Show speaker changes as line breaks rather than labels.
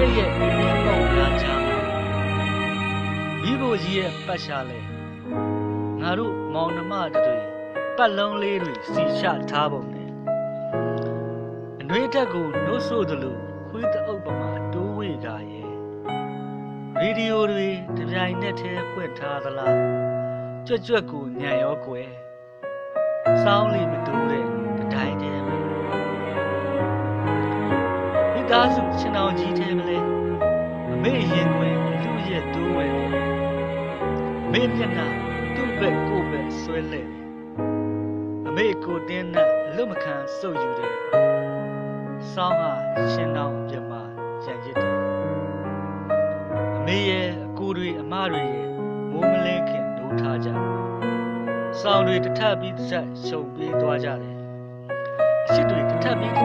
တဲ့ရဲ့အင်းပေါက်များချာမှာမိဘကြီးရဲ့ပတ်ရှာလဲငါတို့မောင်နှမတွေပတ်လုံးလေးတွေစီချထားပုံနဲ့အနှွေးတက်ကိုနှုတ်ဆို့သလိုခွေးတအုပ်ပမာတိုးဝေတာရဲ့ရေဒီယိုတွေတပြိုင်နက်တည်းဖွင့်ထားသလားကြွက်ကြွက်ကိုညံရောကွယ်စောင်းလေးမတူ သားစုရှင်တော်ကြီးထဲမလဲအမေရင်ခွင်လူရဲ့တိုးဝဲတယ်အမေမျက်နှာသူ့ဘက်ကိုယ့်ဘက်ဆွဲလဲတယ်အမေကိုတင်းနဲ့အလွတ်မခံစုပ်ယူတယ်စောင်းဟာရှင်တော်ပြမကြံရစ်တယ်အမေရဲ့အကူတွေအမတွေရဲ့မိုးမလင်းခင်ဒိုးထားကြစောင်းတွေတစ်ထပ်ပြီးတစ်ထပ်ရှုံပြေးသွားကြတယ်အချစ်တွေတစ်ထပ်ပြီး